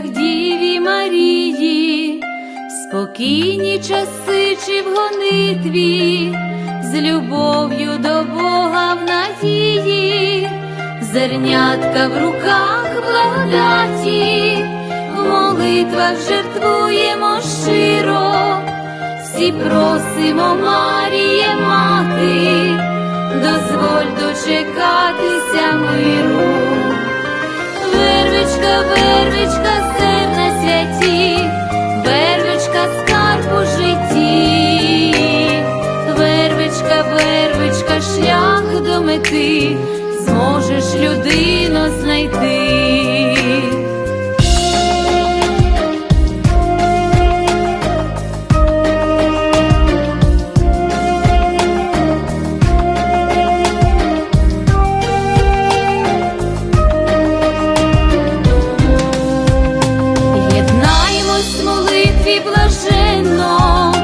обійстях Діві Марії, спокійні часи чи в гонитві, з любов'ю до Бога в надії, зернятка в руках благодаті, в молитвах жертвуємо щиро, всі просимо, Марія, мати, дозволь дочекатися миру. До мети, зможеш людину знайти. Єднаємось в молитві блаженно,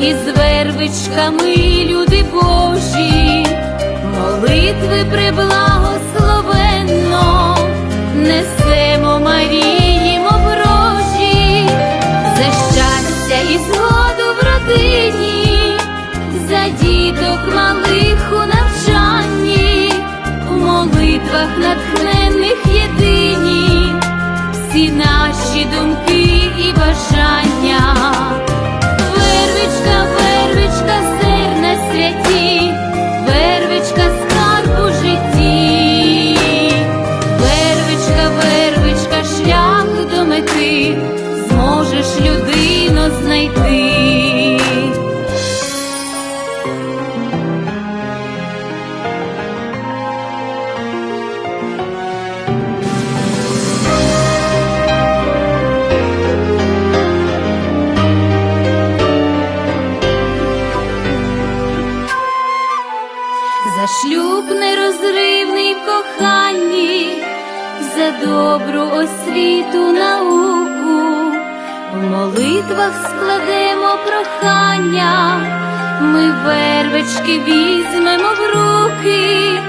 із вервичками, люди Божі, молитви приблагословенно, несемо Марії, мов за щастя і згоду в родині, за діток малих у навчанні, в молитвах натхненних єдині. Всі наші думки знайти. За шлюб нерозривний в за добру освіту в молитвах складемо прохання, ми вервички візьмемо в руки,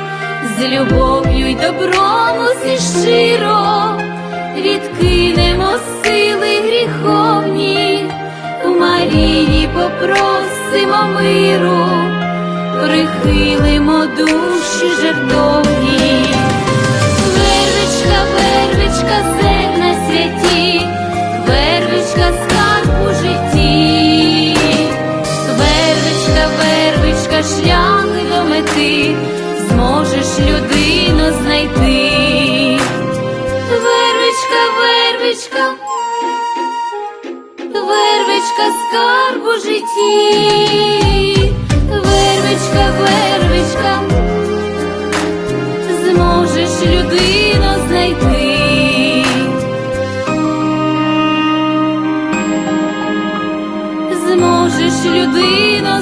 з любов'ю й добром усі щиро відкинемо сили гріховні, у Марії попросимо миру. Прихилимо душі жертовні. Вервичка, вервичка, мети, зможеш людину знайти. Вервичка, вервичка, вервичка, скарб у житті, вервичка, вервичка, зможеш людину знайти, зможеш людину